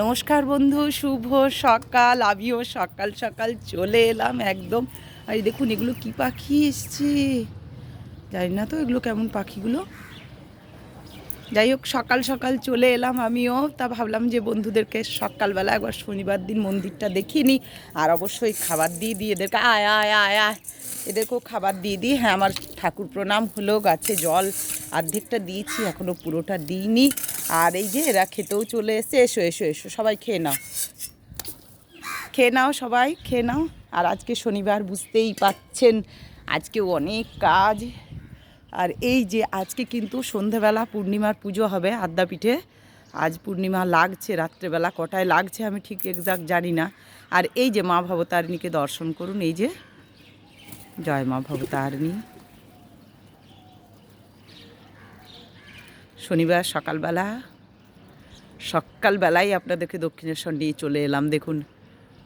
নমস্কার বন্ধু, শুভ সকাল। আমিও সকাল সকাল চলে এলাম একদম। আর দেখুন, এগুলো কি পাখি এসছে? জানি না তো এগুলো কেমন পাখিগুলো। যাই হোক, সকাল সকাল চলে এলাম আমিও। তা ভাবলাম যে বন্ধুদেরকে সকালবেলা একবার শনিবার দিন মন্দিরটা দেখিনি আর অবশ্যই খাবার দিয়ে দিই এদেরকে। আয় আয় আয় আয়। এদেরকেও খাবার দিয়ে দিই। হ্যাঁ আমার ঠাকুর প্রণাম হলো, গাছে জল অর্ধেকটা দিয়েছি এখনও পুরোটা দিইনি। আর এই যে এরা খেতেও চলে এসে এসো এসো এসো, সবাই খেয়ে নাও। খেয়ে নাও সবাই, খেয়ে নাও। আর আজকে শনিবার বুঝতেই পাচ্ছেন, আজকে অনেক কাজ। আর এই যে আজকে কিন্তু সন্ধেবেলা পূর্ণিমার পুজো হবে আদ্যাপীঠে। আজ পূর্ণিমা লাগছে, রাত্রেবেলা কটায় লাগছে আমি ঠিক এক্সাক্ট জানি না। আর এই যে মা ভবতারিণীকে দর্শন করুন, এই যে জয় মা ভবতারিণী। শনিবার সকালবেলা। সকালবেলায় আপনাদেরকে দক্ষিণেশ্বর নিয়ে চলে এলাম। দেখুন,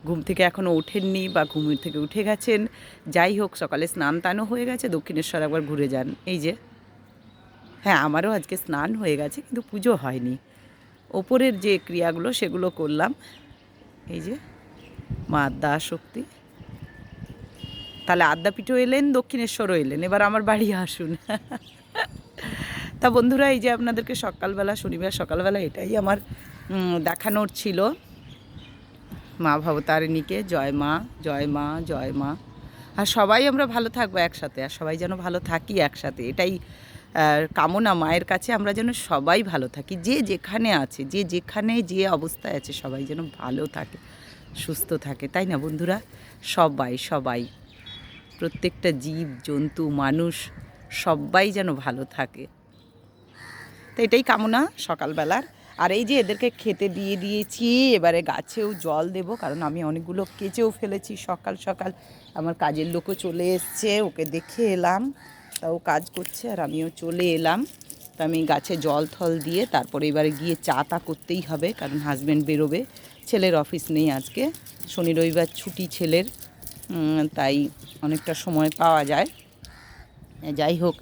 ঘুম থেকে এখনও ওঠেননি বা ঘুম থেকে উঠে গেছেন। যাই হোক, সকালে স্নান টানও হয়ে গেছে, দক্ষিণেশ্বর একবার ঘুরে যান। এই যে হ্যাঁ আমারও আজকে স্নান হয়ে গেছে, কিন্তু পুজো হয়নি। ওপরের যে ক্রিয়াগুলো, সেগুলো করলাম। এই যে, মা আদ্যা শক্তি তাহলে আদ্যাপীঠও এলেন, দক্ষিণেশ্বরও এলেন। এবার আমার বাড়ি আসুন। তা বন্ধুরা, এই যে আপনাদেরকে সকালবেলা, শনিবার সকালবেলা এটাই আমার দেখানোর ছিল। মা ভবতারিণীকে, জয় মা জয় মা জয় মা। আর সবাই আমরা ভালো থাকব একসাথে, আর সবাই যেন ভালো থাকি একসাথে। এটাই কামনা মায়ের কাছে, আমরা যেন সবাই ভালো থাকি। যে যেখানে আছে, যে যেখানে যে অবস্থায় আছে, সবাই যেন ভালো থাকে, সুস্থ থাকে। তাই না বন্ধুরা? সবাই সবাই, প্রত্যেকটা জীব, জন্তু, মানুষ, সবাই যেন ভালো থাকে। তো এটাই কামনা সকালবেলার। আর এই যে এদেরকে খেতে দিয়ে দিয়েছি, এবারে গাছেও জল দেব, কারণ আমি অনেকগুলো কেচেও ফেলেছি সকাল সকাল। আমার কাজের লোকও চলে এসছে, ওকে দেখে এলাম। তা ও কাজ করছে আর আমিও চলে এলাম। তো আমি গাছে জল থল দিয়ে তারপরে এবারে গিয়ে চা তা করতেই হবে, কারণ হাজব্যান্ড বেরোবে। ছেলের অফিস নেই আজকে। শনি রবিবার ছুটি ছেলের। তাই অনেকটা সময় পাওয়া যায়। যাই হোক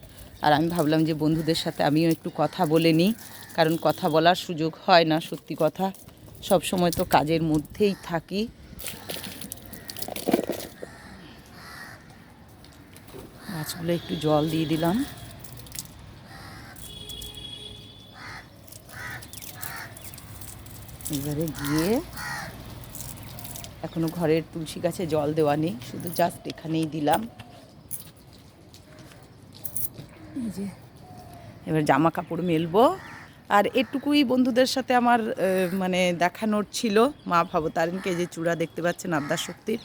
আর আমি ভাবলাম যে বন্ধুদের সাথে আমিও একটু কথা বলে নিই, কারণ কথা বলার সুযোগ হয় না, সত্যি কথা। সব সময় তো কাজের মধ্যেই থাকি। গাছগুলো একটু জল দিয়ে দিলাম। এবারে গিয়ে এখনও ঘরের তুলসী গাছে জল দেওয়া নেই, শুধু জাস্ট এখানেই দিলাম। এবার জামা কাপড় মেলবো। আর এটুকুই বন্ধুদের সাথে আমার মানে দেখানোর ছিল। মা ভবতারিণীকে যে চূড়া দেখতে পাচ্ছেন, আদ্যা শক্তির।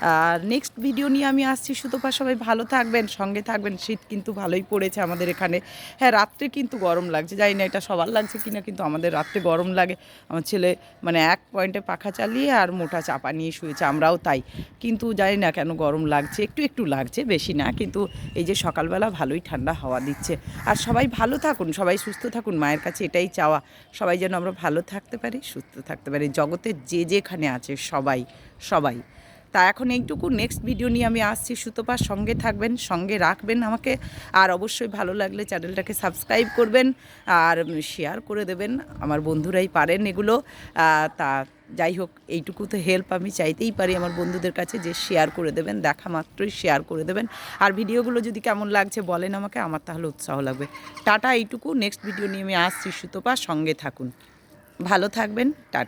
আর নেক্সট ভিডিও নিয়ে আমি আসছি, সুতপা সবাই ভালো থাকবেন, সঙ্গে থাকবেন। শীত কিন্তু ভালোই পড়েছে আমাদের এখানে। হ্যাঁ রাত্রে কিন্তু গরম লাগছে। জানি না এটা সবার লাগছে কিনা, কিন্তু আমাদের রাত্রে গরম লাগে। আমার ছেলে মানে এক পয়েন্টে পাখা চালিয়ে আর মোটা চাপা নিয়ে শুয়েছে, আমরাও তাই। কিন্তু জানি না কেন গরম লাগছে, একটু একটু লাগছে, বেশি না। কিন্তু এই যে সকালবেলা ভালোই ঠান্ডা হাওয়া দিচ্ছে। আর সবাই ভালো থাকুন, সবাই সুস্থ থাকুন, মায়ের কাছে এটাই চাওয়া। সবাই যেন আমরা ভালো থাকতে পারি, সুস্থ থাকতে পারি। জগতের যে যেখানে আছে সবাই সবাই। তা এখন এইটুকু। নেক্সট ভিডিও নিয়ে আমি আসছি। সুতপার সঙ্গে থাকবেন, সঙ্গে রাখবেন আমাকে। আর অবশ্যই ভালো লাগলে চ্যানেলটাকে সাবস্ক্রাইব করবেন আর শেয়ার করে দেবেন। আমার বন্ধুরাই পারেন এগুলো। তা যাই হোক, এইটুকু তো হেল্প আমি চাইতেই পারি আমার বন্ধুদের কাছে যে শেয়ার করে দেবেন, দেখা মাত্রই শেয়ার করে দেবেন। আর ভিডিওগুলো যদি কেমন লাগছে বলেন আমাকে, আমার তাহলে উৎসাহ লাগবে। টাটা এইটুকু। নেক্সট ভিডিও নিয়ে আমি আসছি সুতপা সঙ্গে থাকুন। ভালো থাকবেন। টাটা।